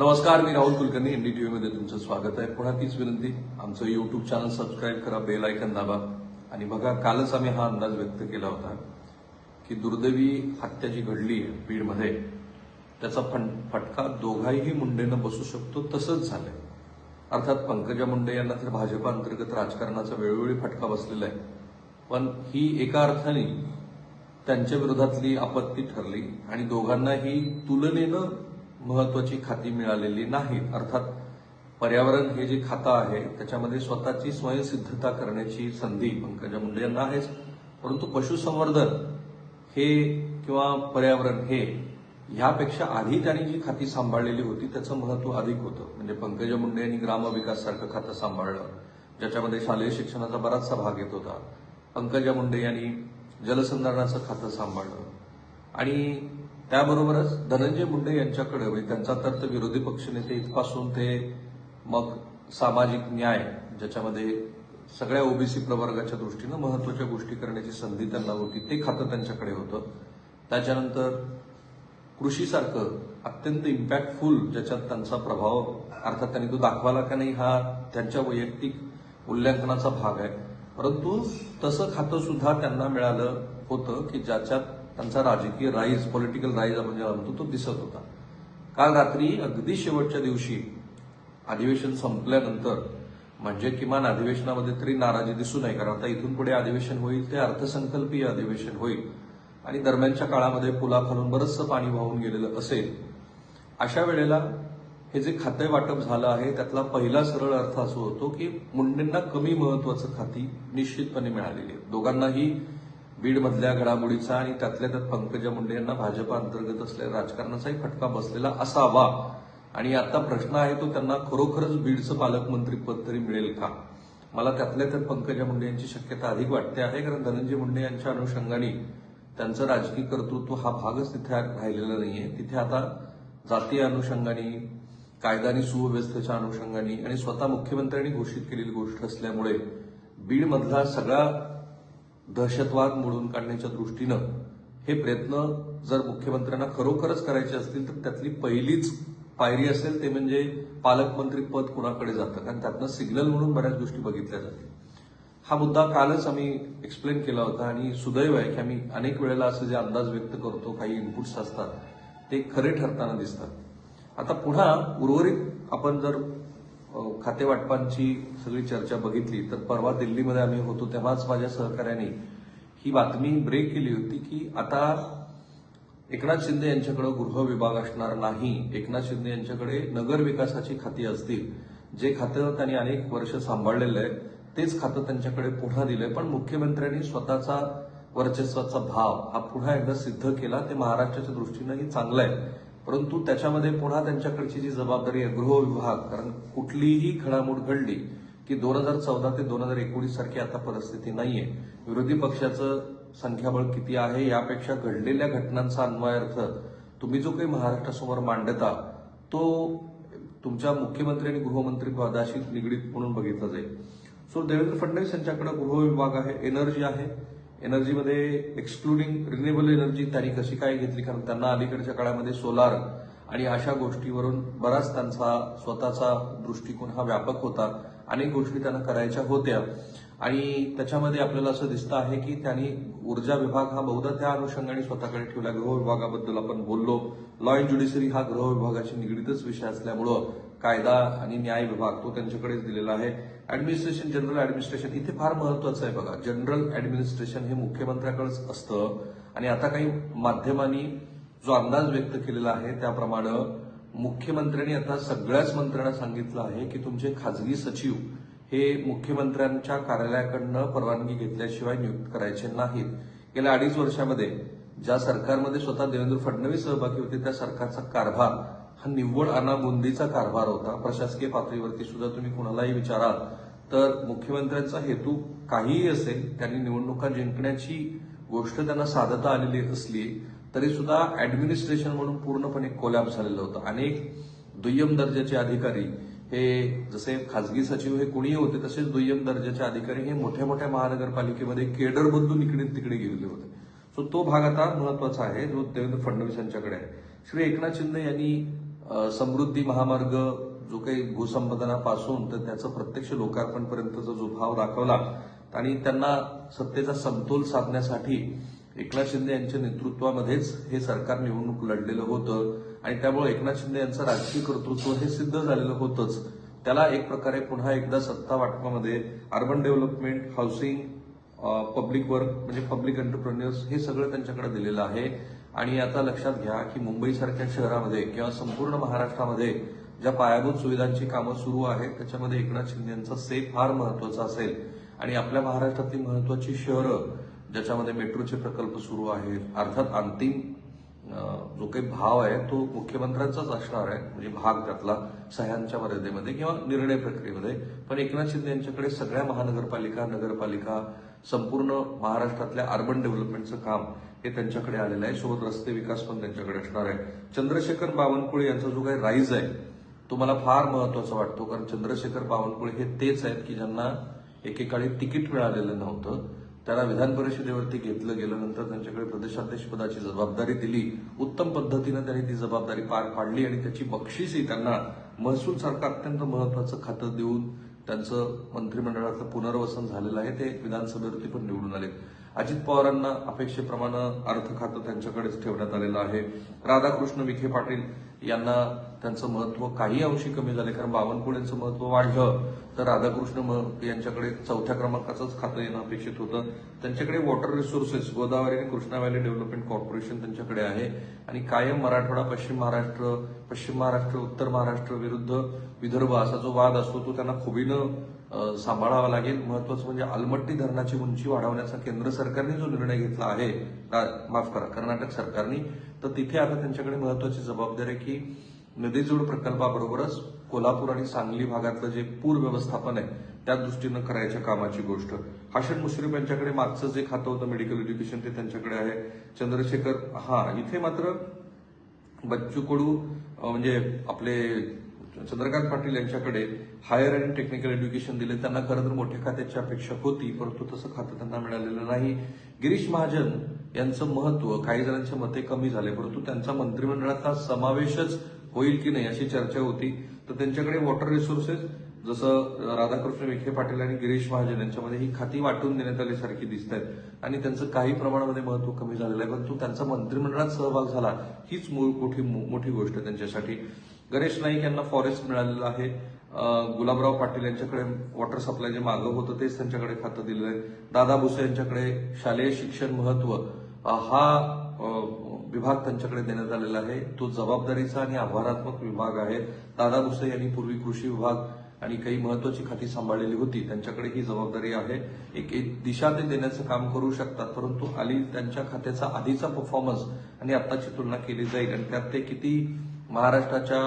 नमस्कार मी राहुल कुलकर्णी एनडीटीव्ही मध्ये तुमचं स्वागत आहे. पुन्हा तीच विनंती आमचं युट्यूब चॅनल सबस्क्राईब करा बेल आयकन दाबा आणि बघा कालच आम्ही हा अंदाज व्यक्त केला होता की दुर्दैवी हत्या जी घडली आहे बीडमध्ये त्याचा फटका दोघाही मुंडेनं बसू शकतो तसंच झालंय. अर्थात पंकजा मुंडे यांना तर भाजपा अंतर्गत राजकारणाचा वेळोवेळी फटका बसलेला आहे. पण ही एका अर्थाने त्यांच्या विरोधातली आपत्ती ठरली आणि दोघांनाही तुलनेनं महत्वाची खाती मिळालेली नाहीत. अर्थात पर्यावरण हे जे खातं आहे त्याच्यामध्ये स्वतःची स्वयंसिद्धता करण्याची संधी पंकजा मुंडे यांना आहेच. परंतु पशुसंवर्धन हे किंवा पर्यावरण हे ह्यापेक्षा आधी त्यांनी जी खाती सांभाळलेली होती त्याचं महत्त्व अधिक होतं. म्हणजे पंकजा मुंडे यांनी ग्रामविकास सारखं खातं सांभाळलं ज्याच्यामध्ये शालेय शिक्षणाचा बराचसा भाग येत होता. पंकजा मुंडे यांनी जलसंधारणाचं खातं सांभाळलं. आणि त्याबरोबरच धनंजय मुंडे यांच्याकडे म्हणजे त्यांचा तर विरोधी पक्षनेते इथपासून ते मग सामाजिक न्याय ज्याच्यामध्ये सगळ्या ओबीसी प्रवर्गाच्या दृष्टीनं महत्त्वाच्या गोष्टी करण्याची संधी त्यांना होती ते खातं त्यांच्याकडे होतं. त्याच्यानंतर कृषीसारखं अत्यंत इम्पॅक्टफुल ज्याच्यात त्यांचा प्रभाव अर्थात त्यांनी तो दाखवाला का नाही हा त्यांच्या वैयक्तिक मूल्यांकनाचा भाग आहे. परंतु तसं खातं सुद्धा त्यांना मिळालं होतं की ज्याच्यात त्यांचा राजकीय राईज पॉलिटिकल राईज आपण ज्याला म्हणतो तो दिसत होता. काल रात्री अगदी शेवटच्या दिवशी अधिवेशन संपल्यानंतर म्हणजे किमान अधिवेशनामध्ये तरी नाराजी दिसू नये कारण आता इथून पुढे अधिवेशन होईल ते अर्थसंकल्पीय अधिवेशन होईल. आणि दरम्यानच्या काळामध्ये पुलाखालून बरंचसं पाणी वाहून गेलेलं असेल. अशा वेळेला हे जे खाते वाटप झालं आहे त्यातला पहिला सरळ अर्थ असो होतो की मुंडेंना कमी महत्वाचं खाती निश्चितपणे मिळालेली आहे दोघांनाही बीडमधल्या घडामोडीचा आणि त्यातल्या त्यात पंकजा मुंडे यांना भाजपा अंतर्गत असलेल्या राजकारणाचाही फटका बसलेला असावा. आणि आता प्रश्न आहे तो त्यांना खरोखरच बीडचं पालकमंत्रीपद तरी मिळेल का? मला त्यातल्या त्यात पंकजा मुंडे यांची शक्यता अधिक वाटते आहे कारण धनंजय मुंडे यांच्या अनुषंगाने त्यांचं राजकीय कर्तृत्व हा भागच तिथे राहिलेला नाहीये. तिथे आता जातीय अनुषंगाने कायदा आणि सुव्यवस्थेच्या अनुषंगाने आणि स्वतः मुख्यमंत्र्यांनी घोषित केलेली गोष्ट असल्यामुळे बीडमधला सगळा दहशतवाद मोडून काढण्याच्या दृष्टीनं हे प्रयत्न जर मुख्यमंत्र्यांना खरोखरच करायचे असतील तर त्यातली पहिलीच पायरी असेल ते म्हणजे पालकमंत्री पद कुणाकडे जातं? कारण त्यातनं सिग्नल म्हणून बऱ्याच गोष्टी बघितल्या जाते हा मुद्दा कालच आम्ही एक्सप्लेन केला होता आणि सुदैव आहे की आम्ही अनेक वेळेला असे जे अंदाज व्यक्त करतो काही इनपुट्स असतात ते खरे ठरताना दिसतात. आता पुन्हा उर्वरित आपण जर खातेवाटपांची सगळी चर्चा बघितली तर परवा दिल्लीमध्ये आम्ही होतो तेव्हाच माझ्या सहकाऱ्यांनी ही बातमी ब्रेक केली होती की आता एकनाथ शिंदे यांच्याकडे गृह विभाग असणार नाही. एकनाथ शिंदे यांच्याकडे नगर विकासाची खाती असतील. जे खातं त्यांनी अनेक वर्ष सांभाळलेलं आहे तेच खातं त्यांच्याकडे पुन्हा दिलंय. पण मुख्यमंत्र्यांनी स्वतःचा वर्चस्वाचा भाव हा पुन्हा एकदा सिद्ध केला ते महाराष्ट्राच्या दृष्टीनंही चांगलं आहे. परंतु त्याच्यामध्ये पुन्हा त्यांच्याकडची जी जबाबदारी आहे गृह विभाग कारण कुठलीही घडामोड घडली की दोन हजार चौदा ते दोन हजार एकोणीस सारखी आता परिस्थिती नाहीये. विरोधी पक्षाचं संख्याबळ किती आहे यापेक्षा घडलेल्या घटनांचा अन्वयार्थ तुम्ही जो काही महाराष्ट्रासमोर मांडता तो तुमच्या मुख्यमंत्री आणि गृहमंत्री पदाशी निगडीत म्हणून बघितलं जाईल. सो देवेंद्र फडणवीस यांच्याकडे गृह विभाग आहे एनर्जी आहे एनर्जीमध्ये एक्सक्लुडिंग रिन्युएबल एनर्जी त्यांनी कशी काय घेतली? कारण त्यांना अलीकडच्या काळामध्ये सोलार आणि अशा गोष्टीवरून बराच त्यांचा स्वतःचा दृष्टिकोन हा व्यापक होता. अनेक गोष्टी त्यांना करायच्या होत्या. आणि त्याच्यामध्ये आपल्याला असं दिसतं आहे की त्यांनी ऊर्जा विभाग हा बहुधा त्या अनुषंगाने स्वतःकडे ठेवला. गृह विभागाबद्दल आपण बोललो. लॉ अँड ज्युडिशरी हा गृह विभागाशी निगडीतच विषय असल्यामुळं कायदा आणि न्याय विभाग तो त्यांच्याकडेच दिलेला आहे. ऍडमिनिस्ट्रेशन जनरल ऍडमिनिस्ट्रेशन इथे फार महत्वाचं आहे बघा. जनरल ऍडमिनिस्ट्रेशन हे मुख्यमंत्र्याकडेच असतं. आणि आता काही माध्यमांनी जो अंदाज व्यक्त केलेला आहे त्याप्रमाणे मुख्यमंत्र्यांनी आता सगळ्याच मंत्र्यांना सांगितलं आहे की तुमचे खाजगी सचिव हे मुख्यमंत्र्यांच्या कार्यालयाकडनं परवानगी घेतल्याशिवाय नियुक्त करायचे नाहीत. गेल्या अडीच वर्षामध्ये ज्या सरकारमध्ये स्वतः देवेंद्र फडणवीस सहभागी होते त्या सरकारचा कारभार हा निव्वळ अनाबुंदीचा कारभार होता. प्रशासकीय पातळीवरती सुद्धा तुम्ही कुणालाही विचाराल तर मुख्यमंत्र्यांचा हेतू काहीही असेल त्यांनी निवडणुका जिंकण्याची गोष्ट त्यांना साधता आलेली असली तरी सुद्धा ऍडमिनिस्ट्रेशन म्हणून पूर्णपणे कोलॅप झालेलं होतं. अनेक दुय्यम दर्जाचे अधिकारी हे जसे खासगी सचिव हे कुणीही होते तसेच दुय्यम दर्जाचे अधिकारी हे मोठ्या मोठ्या महानगरपालिकेमध्ये केडर बदलून इकडे तिकडे गेलेले होते. सो तो भाग आता महत्त्वाचा आहे जो देवेंद्र फडणवीस यांच्याकडे आहे. श्री एकनाथ शिंदे यांनी समृद्धी महामार्ग जो काही भूसंपादनापासून तर त्याचं प्रत्यक्ष लोकार्पणपर्यंतचा जो भाव दाखवला आणि त्यांना सत्तेचा समतोल साधण्यासाठी एकनाथ शिंदे यांच्या नेतृत्वामध्येच हे सरकार निवडणूक लढलेलं होतं. आणि त्यामुळे एकनाथ शिंदे यांचं राजकीय कर्तृत्व हे सिद्ध झालेलं होतंच. त्याला एक प्रकारे पुन्हा एकदा सत्ता वाटपामध्ये urban development housing public work म्हणजे पब्लिक एंटरप्रेन्युअर्स हे सगळं त्यांच्याकडे दिलेलं आहे. आणि आता लक्षात घ्या की मुंबईसारख्या शहरामध्ये किंवा संपूर्ण महाराष्ट्रामध्ये ज्या पायाभूत सुविधांची कामं सुरू आहेत त्याच्यामध्ये एकनाथ शिंदे यांचा से फार महत्त्वाचा असेल. आणि आपल्या महाराष्ट्रातली महत्वाची शहरं ज्याच्यामध्ये मेट्रोचे प्रकल्प सुरू आहेत अर्थात अंतिम जो काही भाव आहे तो मुख्यमंत्र्यांचाच असणार आहे म्हणजे भाग त्यातला सह्यांच्या मर्यादेमध्ये किंवा निर्णय प्रक्रियेमध्ये. पण एकनाथ शिंदे यांच्याकडे सगळ्या महानगरपालिका नगरपालिका संपूर्ण महाराष्ट्रातल्या अर्बन डेव्हलपमेंटचं काम हे त्यांच्याकडे आलेलं आहे. सोबत रस्ते विकास पण त्यांच्याकडे असणार आहे. चंद्रशेखर बावनकुळे यांचा जो काही राईज आहे तो मला फार महत्त्वाचा वाटतो. कारण चंद्रशेखर बावनकुळे हे तेच आहेत की ज्यांना एकेकाळी तिकीट मिळालेलं नव्हतं. त्याला विधान परिषदेवरती घेतलं गेल्यानंतर त्यांच्याकडे प्रदेशाध्यक्ष पदाची जबाबदारी दिली. उत्तम पद्धतीनं त्यांनी ती जबाबदारी पार पाडली आणि त्याची बक्षीसही त्यांना महसूल सारखं अत्यंत महत्वाचं खातं देऊन त्यांचं मंत्रिमंडळातलं पुनर्वसन झालेलं आहे. ते विधानसभेवरती पण निवडून आले अजित पवारांना अपेक्षेप्रमाणे अर्थ खातं त्यांच्याकडेच ठेवण्यात आलेलं आहे. राधाकृष्ण विखे पाटील यांना त्यांचं महत्त्व काही अंशी कमी झाले कारण बावनकुळेंचं महत्त्व वाढलं. तर राधाकृष्ण म- यांच्याकडे चौथ्या क्रमांकाचंच खातं येणं अपेक्षित होतं. त्यांच्याकडे वॉटर रिसोर्सेस गोदावरी आणि कृष्णा व्हॅली डेव्हलपमेंट कॉर्पोरेशन त्यांच्याकडे आहे. आणि कायम मराठवाडा पश्चिम महाराष्ट्र पश्चिम महाराष्ट्र उत्तर महाराष्ट्र विरुद्ध विदर्भ असा जो वाद असतो तो त्यांना खुबीनं सांभाळावा लागेल. महत्वाचं म्हणजे आलमट्टी धरणाची उंची वाढवण्याचा केंद्र सरकारने जो निर्णय घेतला आहे माफ करा कर्नाटक सरकारने तर तिथे आता त्यांच्याकडे महत्वाची जबाबदारी आहे की नदीजोड प्रकल्पाबरोबरच कोल्हापूर आणि सांगली भागातलं जे पूर व्यवस्थापन आहे त्या दृष्टीनं करायच्या कामाची गोष्ट. हाशन मुश्रीफ यांच्याकडे मागचं जे खातं होतं मेडिकल एज्युकेशन ते त्यांच्याकडे आहे. चंद्रशेखर हा इथे मात्र बच्चू कडू म्हणजे आपले चंद्रकांत पाटील यांच्याकडे हायर आणि टेक्निकल एज्युकेशन दिले. त्यांना खरं तर मोठ्या खात्याची अपेक्षा होती परंतु तसं खातं त्यांना मिळालेलं नाही. गिरीश महाजन यांचं महत्त्व काही जणांच्या मते कमी झाले परंतु त्यांचा मंत्रिमंडळाचा समावेशच होईल की नाही अशी चर्चा होती. तर त्यांच्याकडे वॉटर रिसोर्सेस जसं राधाकृष्ण विखे पाटील आणि गिरीश महाजन यांच्यामध्ये ही खाती वाटून देण्यात आल्यासारखी दिसत आहेत आणि त्यांचं काही प्रमाणामध्ये महत्त्व कमी झालेलं आहे परंतु त्यांचा मंत्रिमंडळात सहभाग झाला हीच मूळ मोठी मोठी गोष्ट त्यांच्यासाठी. गणेश नाईक यांना फॉरेस्ट मिळालेलं आहे. गुलाबराव पाटील यांच्याकडे वॉटर सप्लाय जे मागं होतं तेच त्यांच्याकडे खातं दिलेलं आहे. दादा भुसे यांच्याकडे शालेय शिक्षण महत्त्व हा विभाग त्यांच्याकडे देण्यात आलेला आहे. तो जबाबदारीचा आणि आव्हानात्मक विभाग आहे. दादा भुसे यांनी पूर्वी कृषी विभाग आणि काही महत्वाची खाती सांभाळलेली होती. त्यांच्याकडे ही जबाबदारी आहे. एक एक दिशा ते देण्याचं काम करू शकतात परंतु आली त्यांच्या खात्याचा आधीचा परफॉर्मन्स आणि आत्ताची तुलना केली जाईल. आणि त्यात ते किती महाराष्ट्राच्या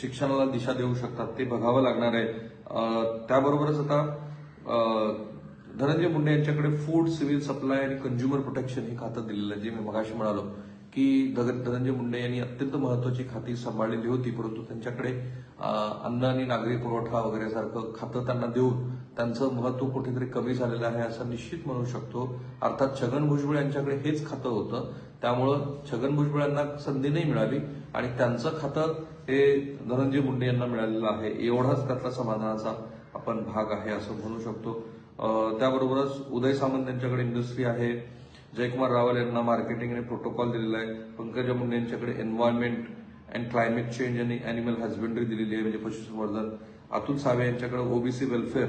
शिक्षणाला दिशा देऊ शकतात ते बघावं लागणार आहे. त्याबरोबरच आता धनंजय मुंडे यांच्याकडे फूड सिव्हिल सप्लाय आणि कंझ्युमर प्रोटेक्शन हे खातं दिलेलं आहे. जे मी मगाशी म्हणालो की धनंजय मुंडे यांनी अत्यंत महत्वाची खाती सांभाळलेली होती परंतु त्यांच्याकडे अन्न आणि नागरी पुरवठा वगैरे सारखं खातं त्यांना देऊन त्यांचं महत्त्व कुठेतरी कमी झालेलं आहे असं निश्चित म्हणू शकतो. अर्थात छगन भुजबळ यांच्याकडे हेच खातं होतं. त्यामुळं छगन भुजबळ यांना संधी नाही मिळाली आणि त्यांचं खातं हे धनंजय मुंडे यांना मिळालेलं आहे. एवढाच त्यातला समाधानाचा आपण भाग आहे असं म्हणू शकतो. त्याबरोबरच उदय सामंत यांच्याकडे इंडस्ट्री आहे. जयकुमार रावल यांना मार्केटिंग आणि प्रोटोकॉल दिलेला आहे. पंकजा मुंडे यांच्याकडे एन्व्हायरमेंट अँड क्लायमेट चेंज आणि अॅनिमल हजबंडरी दिलेली आहे म्हणजे पशुसंवर्धन. अतुल सावे यांच्याकडे ओबीसी वेलफेअर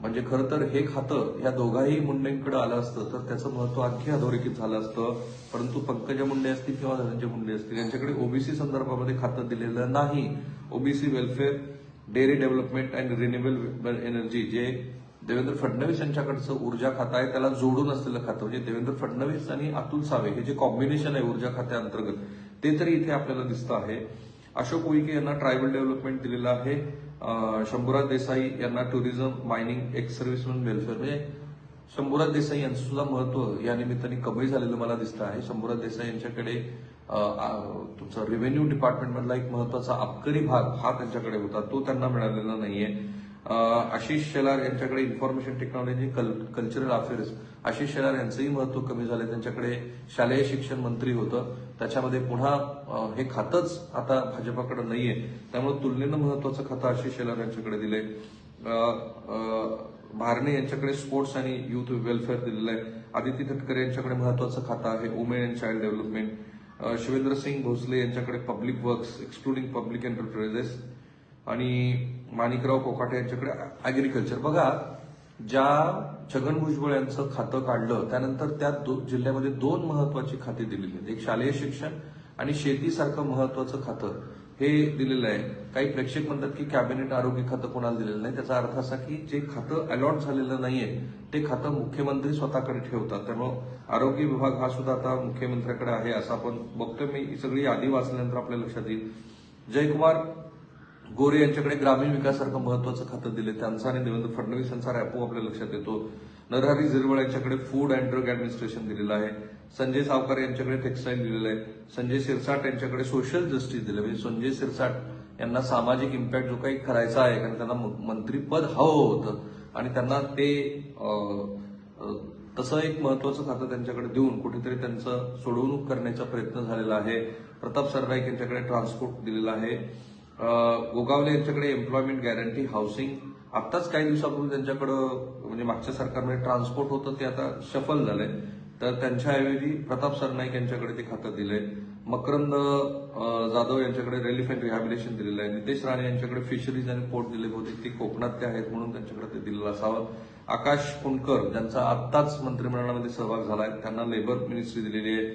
म्हणजे खरं तर हे खातं या दोघाही मुंडेंकडे आलं असतं तर त्याचं महत्त्व आणखी अधोरेखित झालं असतं. परंतु पंकजा मुंडे असतील किंवा धनंजय मुंडे असतील यांच्याकडे ओबीसी संदर्भामध्ये खातं दिलेलं नाही. OBC welfare dairy development and renewable energy जे देवेंद्र फडणवीस यांच्याकडचं ऊर्जा खातं आहे त्याला जोडून असलेलं खातं म्हणजे देवेंद्र फडणवीस आणि अतुल सावे हे जे कॉम्बिनेशन आहे ऊर्जा खात्याअंतर्गत ते तरी इथे आपल्याला दिसतं आहे. अशोक उईके यांना ट्रायबल डेव्हलपमेंट दिलेलं आहे. शंभूराज देसाई यांना tourism mining ex serviceman welfare म्हणजे शंभूराज देसाई यांचं सुद्धा महत्त्व या निमित्ताने कमी झालेलं मला दिसतं आहे. शंभूराज देसाई यांच्याकडे तुमचा रेव्हेन्यू डिपार्टमेंटमधला एक महत्त्वाचा अबकारी भाग हा त्यांच्याकडे होता. तो त्यांना मिळालेला नाहीये. आशिष शेलार यांच्याकडे information technology cul cultural affairs Ashish Shelar यांचंही महत्त्व कमी झालं त्यांच्याकडे शालेय शिक्षण मंत्री होतं. त्याच्यामध्ये पुन्हा हे खातंच आता भाजपाकडे नाहीये. त्यामुळे तुलनेनं महत्वाचं खातं आशिष शेलार यांच्याकडे दिलंय. भारणे यांच्याकडे स्पोर्ट्स आणि युथ वेलफेअर दिलेलं आहे. आदिती ठटकरे यांच्याकडे महत्वाचं खातं आहे women and child development Shivendra Singh Bhosale यांच्याकडे public works excluding public enterprises आणि माणिकराव कोकाटे यांच्याकडे अॅग्रिकल्चर बघा ज्या छगन भुजबळ यांचं खातं काढलं त्यानंतर त्या दो- जिल्ह्यामध्ये दोन महत्वाची खाती दिलेली आहेत. एक शालेय शिक्षण आणि शेतीसारखं महत्वाचं खातं हे दिलेलं आहे. काही प्रेक्षक म्हणतात की कॅबिनेट आरोग्य खातं कोणाला दिलेलं नाही? त्याचा अर्थ असा की जे खातं अलॉट झालेलं नाहीये ते खातं मुख्यमंत्री स्वतःकडे ठेवतात. त्यामुळं आरोग्य विभाग हा सुद्धा आता मुख्यमंत्र्याकडे आहे असं आपण बघतोय. मी ही सगळी यादी वाचल्यानंतर आपल्या लक्षात येईल. जयकुमार गोरे यांच्याकडे ग्रामीण विकासासारखं महत्वाचं खातं दिले. त्यांचा आणि देवेंद्र फडणवीस यांचा रॅपो आपल्या लक्षात येतो. नरहरी झिरवळ यांच्याकडे फूड अँड ड्रग ऍडमिनिस्ट्रेशन दिलेलं आहे. संजय सावकार यांच्याकडे टेक्स्टाईल दिलेलं आहे. संजय सिरसाट यांच्याकडे सोशल जस्टिस दिलं म्हणजे संजय सिरसाट यांना सामाजिक इम्पॅक्ट जो काही करायचा आहे कारण त्यांना म- मंत्रीपद हवं होतं. आणि त्यांना ते तसं एक महत्वाचं खातं त्यांच्याकडे देऊन कुठेतरी त्यांचं सोडवणूक करण्याचा प्रयत्न झालेला आहे. प्रताप सरनाईक यांच्याकडे ट्रान्सपोर्ट दिलेला आहे. गोगावले यांच्याकडे एम्प्लॉयमेंट गॅरंटी हाऊसिंग आत्ताच काही दिवसापूर्वी त्यांच्याकडं म्हणजे मागच्या सरकारमध्ये ट्रान्सपोर्ट होतं ते आता शफल झालंय. तर त्यांच्याऐवजी प्रताप सरनाईक यांच्याकडे ते खातं दिलंय. मकरंद जाधव यांच्याकडे रिलीफ अँड रिहॅबिलिटेशन दिलेलं आहे. नितेश राणे यांच्याकडे फिशरीज आणि पोर्ट दिले होते. ते कोकणात ते आहेत म्हणून त्यांच्याकडे ते दिलेलं असावं. आकाश कुणकर ज्यांचा आत्ताच मंत्रिमंडळामध्ये सहभाग झाला आहे त्यांना लेबर मिनिस्ट्री दिलेली आहे.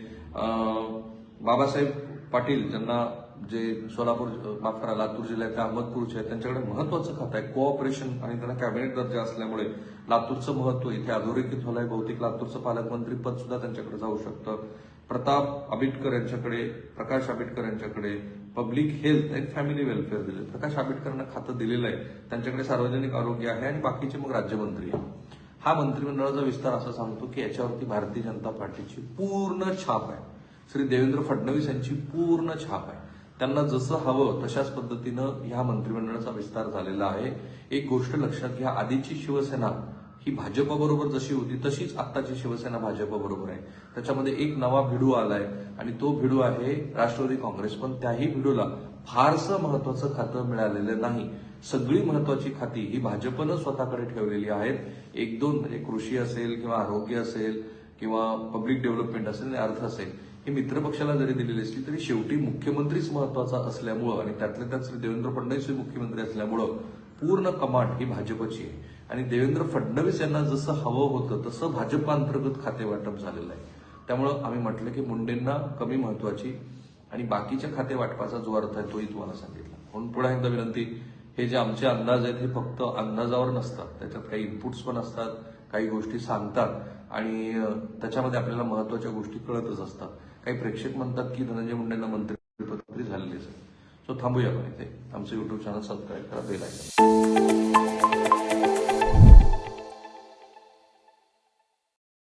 बाबासाहेब पाटील ज्यांना जे सोलापूर माफ करा लातूर जिल्ह्यातल्या अहमदपूरचे आहेत त्यांच्याकडे महत्वाचं खातं आहे. कोऑपरेशन आणि त्यांना कॅबिनेट दर्जा असल्यामुळे लातूरचं महत्त्व इथे अधोरेखित झालंय. बहुतेक लातूरचं पालकमंत्री पद सुद्धा त्यांच्याकडे जाऊ शकतं. प्रताप आबिटकर यांच्याकडे प्रकाश आबिटकर यांच्याकडे public health and family welfare दिले. प्रकाश आंबेडकरांना खातं दिलेलं आहे. त्यांच्याकडे सार्वजनिक आरोग्य आहे आणि बाकीचे मग राज्यमंत्री आहे हा मंत्रिमंडळाचा विस्तार असं सांगतो की याच्यावरती भारतीय जनता पार्टीची पूर्ण छाप आहे. श्री देवेंद्र फडणवीस यांची पूर्ण छाप आहे. त्यांना जसं हवं तशाच पद्धतीनं ह्या मंत्रिमंडळाचा विस्तार झालेला आहे. एक गोष्ट लक्षात घ्या आधीची शिवसेना ही भाजपबरोबर जशी होती तशीच आत्ताची शिवसेना भाजपबरोबर आहे. त्याच्यामध्ये एक नवा भिडू आलाय आणि तो भिडू आहे राष्ट्रवादी काँग्रेस. पण त्याही भिडूला फारसं महत्वाचं खातं मिळालेलं नाही. सगळी महत्वाची खाती ही भाजपनं स्वतःकडे ठेवलेली आहेत. एक दोन म्हणजे कृषी असेल किंवा आरोग्य असेल किंवा पब्लिक डेव्हलपमेंट असेल आणि अर्थ असेल. ही मित्रपक्षाला जरी दिलेली असली तरी शेवटी मुख्यमंत्रीच महत्त्वाचा असल्यामुळं आणि त्यातल्या त्यात श्री देवेंद्र फडणवीस हे मुख्यमंत्री असल्यामुळं पूर्ण कमांड ही भाजपची आहे. आणि देवेंद्र फडणवीस यांना जसं हवं होतं तसं भाजपांतर्गत खाते वाटप झालेलं आहे. त्यामुळं आम्ही म्हटलं की मुंडेंना कमी महत्वाची आणि बाकीच्या खाते वाटपाचा जो अर्थ आहे तोही तुम्हाला सांगितला. म्हणून पुन्हा एकदा विनंती हे जे आमचे अंदाज आहेत हे फक्त अंदाजावर नसतात. त्याच्यात काही इनपुट्स पण असतात काही गोष्टी सांगतात आणि त्याच्यामध्ये आपल्याला महत्त्वाच्या गोष्टी कळतच असतात. काही प्रेक्षक म्हणतात की धनंजय मुंडेंना मंत्रिपद झालेलीच आहे सो थांबूया आपण इथे. आमचं युट्यूब चॅनल सबस्क्राईब करा बेल आहे